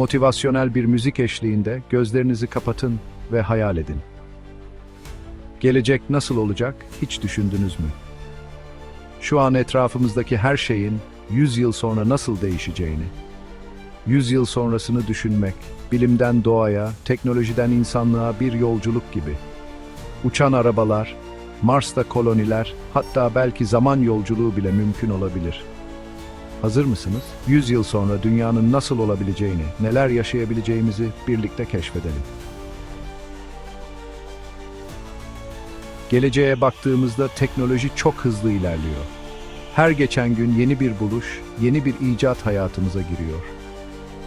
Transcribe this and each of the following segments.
Motivasyonel bir müzik eşliğinde gözlerinizi kapatın ve hayal edin. Gelecek nasıl olacak hiç düşündünüz mü? Şu an etrafımızdaki her şeyin 100 yıl sonra nasıl değişeceğini, 100 yıl sonrasını düşünmek, bilimden doğaya, teknolojiden insanlığa bir yolculuk gibi. Uçan arabalar, Mars'ta koloniler, hatta belki zaman yolculuğu bile mümkün olabilir. Hazır mısınız? 100 yıl sonra dünyanın nasıl olabileceğini, neler yaşayabileceğimizi birlikte keşfedelim. Geleceğe baktığımızda teknoloji çok hızlı ilerliyor. Her geçen gün yeni bir buluş, yeni bir icat hayatımıza giriyor.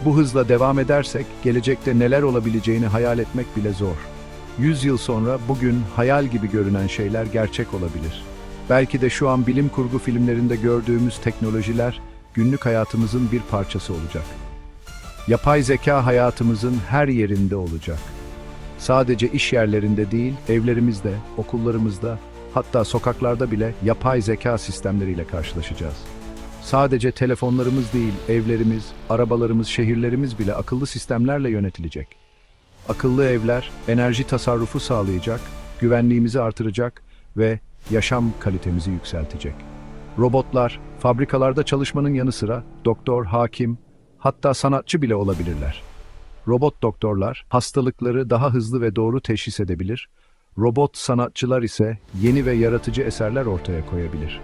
Bu hızla devam edersek gelecekte neler olabileceğini hayal etmek bile zor. 100 yıl sonra bugün hayal gibi görünen şeyler gerçek olabilir. Belki de şu an bilim kurgu filmlerinde gördüğümüz teknolojiler günlük hayatımızın bir parçası olacak. Yapay zeka hayatımızın her yerinde olacak. Sadece iş yerlerinde değil, evlerimizde, okullarımızda, hatta sokaklarda bile yapay zeka sistemleriyle karşılaşacağız. Sadece telefonlarımız değil, evlerimiz, arabalarımız, şehirlerimiz bile akıllı sistemlerle yönetilecek. Akıllı evler enerji tasarrufu sağlayacak, güvenliğimizi artıracak ve yaşam kalitemizi yükseltecek. Robotlar fabrikalarda çalışmanın yanı sıra doktor, hakim, hatta sanatçı bile olabilirler. Robot doktorlar hastalıkları daha hızlı ve doğru teşhis edebilir. Robot sanatçılar ise yeni ve yaratıcı eserler ortaya koyabilir.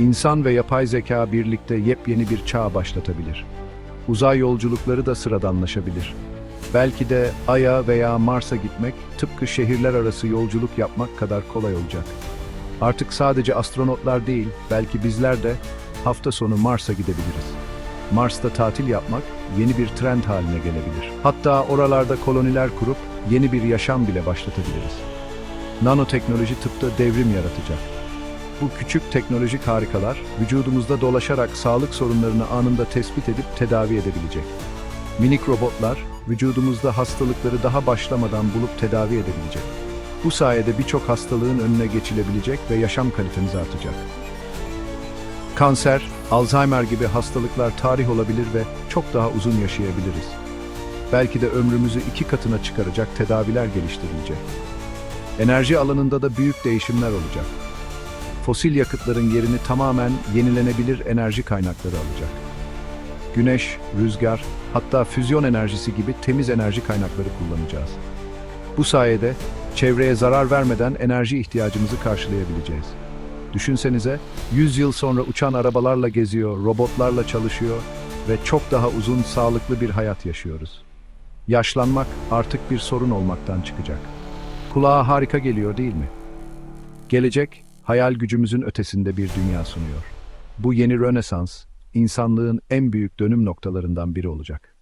İnsan ve yapay zeka birlikte yepyeni bir çağ başlatabilir. Uzay yolculukları da sıradanlaşabilir. Belki de Ay'a veya Mars'a gitmek tıpkı şehirler arası yolculuk yapmak kadar kolay olacak. Artık sadece astronotlar değil, belki bizler de hafta sonu Mars'a gidebiliriz. Mars'ta tatil yapmak yeni bir trend haline gelebilir. Hatta oralarda koloniler kurup yeni bir yaşam bile başlatabiliriz. Nanoteknoloji tıpta devrim yaratacak. Bu küçük teknolojik harikalar vücudumuzda dolaşarak sağlık sorunlarını anında tespit edip tedavi edebilecek. Minik robotlar vücudumuzda hastalıkları daha başlamadan bulup tedavi edebilecek. Bu sayede birçok hastalığın önüne geçilebilecek ve yaşam kalitemiz artacak. Kanser, Alzheimer gibi hastalıklar tarih olabilir ve çok daha uzun yaşayabiliriz. Belki de ömrümüzü iki katına çıkaracak tedaviler geliştirilecek. Enerji alanında da büyük değişimler olacak. Fosil yakıtların yerini tamamen yenilenebilir enerji kaynakları alacak. Güneş, rüzgar, hatta füzyon enerjisi gibi temiz enerji kaynakları kullanacağız. Bu sayede çevreye zarar vermeden enerji ihtiyacımızı karşılayabileceğiz. Düşünsenize 100 yıl sonra uçan arabalarla geziyor, robotlarla çalışıyor ve çok daha uzun sağlıklı bir hayat yaşıyoruz. Yaşlanmak artık bir sorun olmaktan çıkacak. Kulağa harika geliyor değil mi? Gelecek, hayal gücümüzün ötesinde bir dünya sunuyor. Bu yeni Rönesans, insanlığın en büyük dönüm noktalarından biri olacak.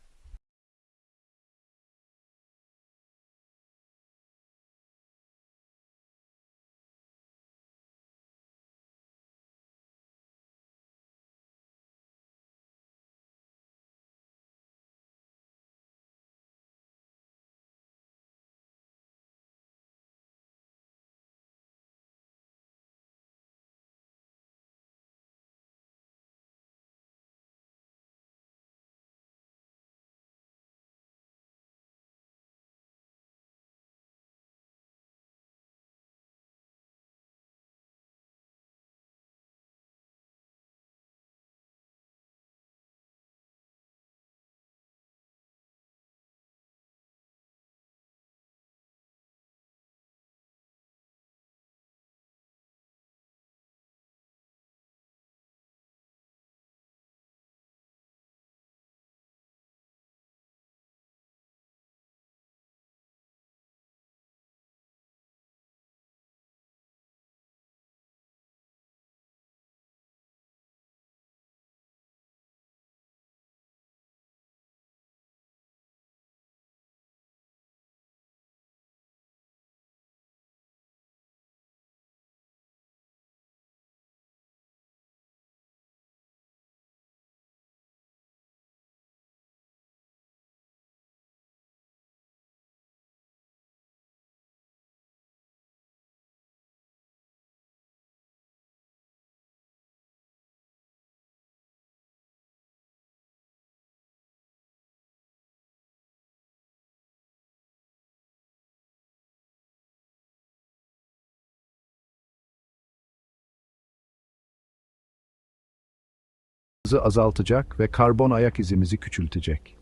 Azaltacak ve karbon ayak izimizi küçültecek.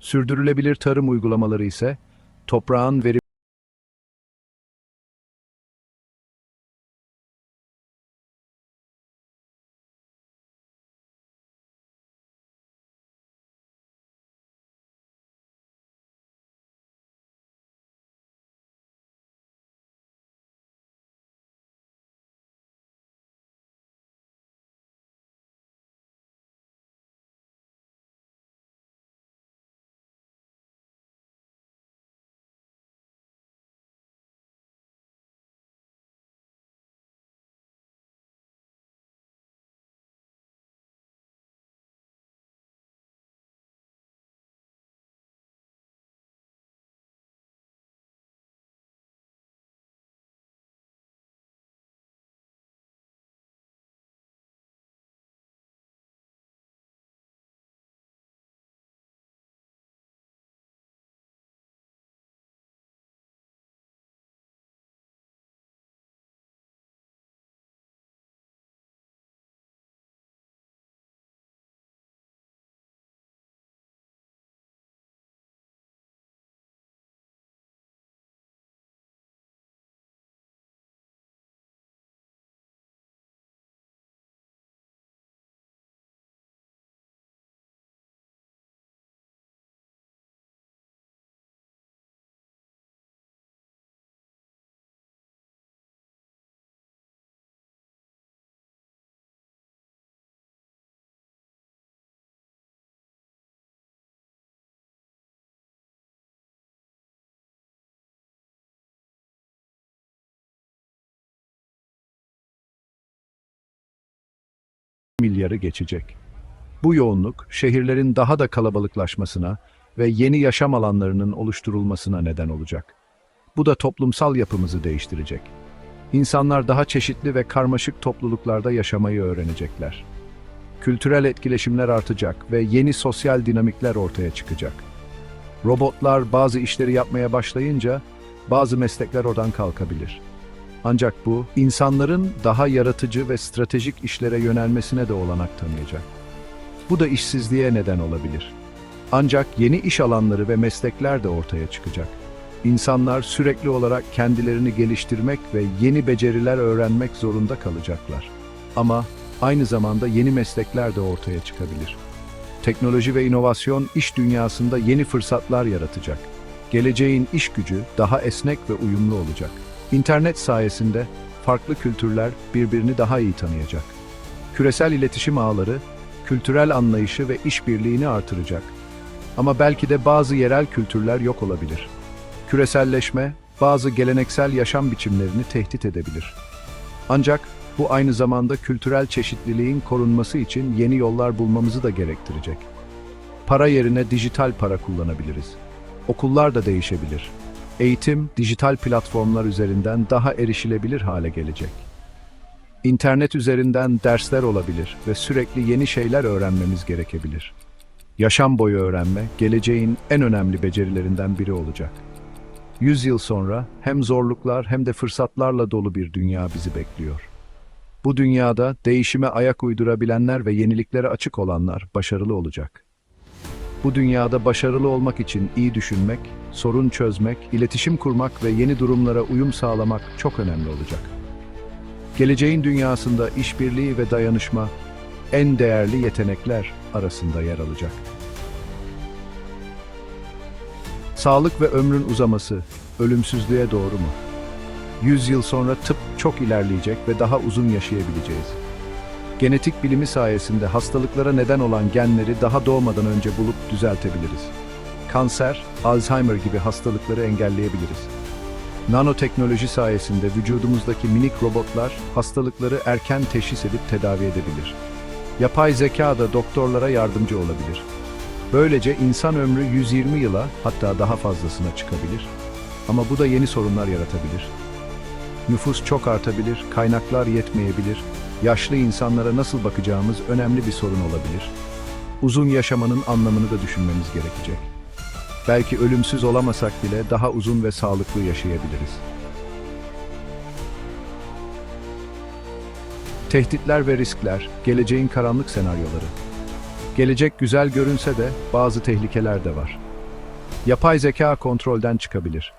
Sürdürülebilir tarım uygulamaları ise toprağın verim milyarı geçecek. Bu yoğunluk şehirlerin daha da kalabalıklaşmasına ve yeni yaşam alanlarının oluşturulmasına neden olacak. Bu da toplumsal yapımızı değiştirecek. İnsanlar daha çeşitli ve karmaşık topluluklarda yaşamayı öğrenecekler. Kültürel etkileşimler artacak ve yeni sosyal dinamikler ortaya çıkacak. Robotlar bazı işleri yapmaya başlayınca bazı meslekler oradan kalkabilir. Ancak bu, insanların daha yaratıcı ve stratejik işlere yönelmesine de olanak tanıyacak. Bu da işsizliğe neden olabilir. Ancak yeni iş alanları ve meslekler de ortaya çıkacak. İnsanlar sürekli olarak kendilerini geliştirmek ve yeni beceriler öğrenmek zorunda kalacaklar. Ama aynı zamanda yeni meslekler de ortaya çıkabilir. Teknoloji ve inovasyon iş dünyasında yeni fırsatlar yaratacak. Geleceğin iş gücü daha esnek ve uyumlu olacak. İnternet sayesinde farklı kültürler birbirini daha iyi tanıyacak. Küresel iletişim ağları kültürel anlayışı ve işbirliğini artıracak. Ama belki de bazı yerel kültürler yok olabilir. Küreselleşme bazı geleneksel yaşam biçimlerini tehdit edebilir. Ancak bu aynı zamanda kültürel çeşitliliğin korunması için yeni yollar bulmamızı da gerektirecek. Para yerine dijital para kullanabiliriz. Okullar da değişebilir. Eğitim, dijital platformlar üzerinden daha erişilebilir hale gelecek. İnternet üzerinden dersler olabilir ve sürekli yeni şeyler öğrenmemiz gerekebilir. Yaşam boyu öğrenme, geleceğin en önemli becerilerinden biri olacak. Yüz yıl sonra hem zorluklar hem de fırsatlarla dolu bir dünya bizi bekliyor. Bu dünyada değişime ayak uydurabilenler ve yeniliklere açık olanlar başarılı olacak. Bu dünyada başarılı olmak için iyi düşünmek, sorun çözmek, iletişim kurmak ve yeni durumlara uyum sağlamak çok önemli olacak. Geleceğin dünyasında işbirliği ve dayanışma en değerli yetenekler arasında yer alacak. Sağlık ve ömrün uzaması ölümsüzlüğe doğru mu? 100 yıl sonra tıp çok ilerleyecek ve daha uzun yaşayabileceğiz. Genetik bilimi sayesinde hastalıklara neden olan genleri daha doğmadan önce bulup düzeltebiliriz. Kanser, Alzheimer gibi hastalıkları engelleyebiliriz. Nanoteknoloji sayesinde vücudumuzdaki minik robotlar hastalıkları erken teşhis edip tedavi edebilir. Yapay zeka da doktorlara yardımcı olabilir. Böylece insan ömrü 120 yıla hatta daha fazlasına çıkabilir. Ama bu da yeni sorunlar yaratabilir. Nüfus çok artabilir, kaynaklar yetmeyebilir, yaşlı insanlara nasıl bakacağımız önemli bir sorun olabilir. Uzun yaşamanın anlamını da düşünmemiz gerekecek. Belki ölümsüz olamasak bile daha uzun ve sağlıklı yaşayabiliriz. Tehditler ve riskler, geleceğin karanlık senaryoları. Gelecek güzel görünse de bazı tehlikeler de var. Yapay zeka kontrolden çıkabilir.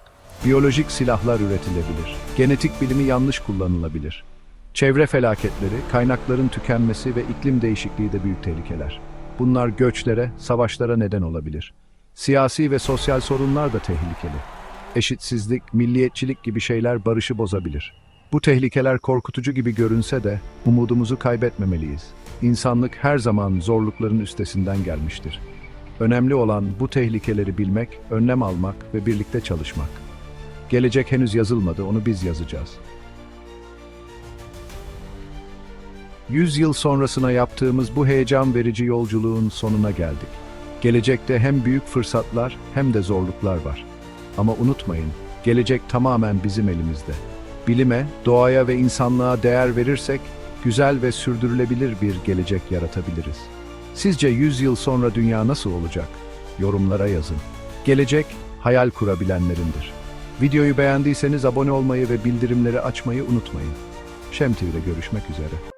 Biyolojik silahlar üretilebilir. Genetik bilimi yanlış kullanılabilir. Çevre felaketleri, kaynakların tükenmesi ve iklim değişikliği de büyük tehlikeler. Bunlar göçlere, savaşlara neden olabilir. Siyasi ve sosyal sorunlar da tehlikeli. Eşitsizlik, milliyetçilik gibi şeyler barışı bozabilir. Bu tehlikeler korkutucu gibi görünse de umudumuzu kaybetmemeliyiz. İnsanlık her zaman zorlukların üstesinden gelmiştir. Önemli olan bu tehlikeleri bilmek, önlem almak ve birlikte çalışmak. Gelecek henüz yazılmadı, onu biz yazacağız. 100 yıl sonrasına yaptığımız bu heyecan verici yolculuğun sonuna geldik. Gelecekte hem büyük fırsatlar hem de zorluklar var. Ama unutmayın, gelecek tamamen bizim elimizde. Bilime, doğaya ve insanlığa değer verirsek, güzel ve sürdürülebilir bir gelecek yaratabiliriz. Sizce 100 yıl sonra dünya nasıl olacak? Yorumlara yazın. Gelecek, hayal kurabilenlerindir. Videoyu beğendiyseniz abone olmayı ve bildirimleri açmayı unutmayın. Şem TV'de görüşmek üzere.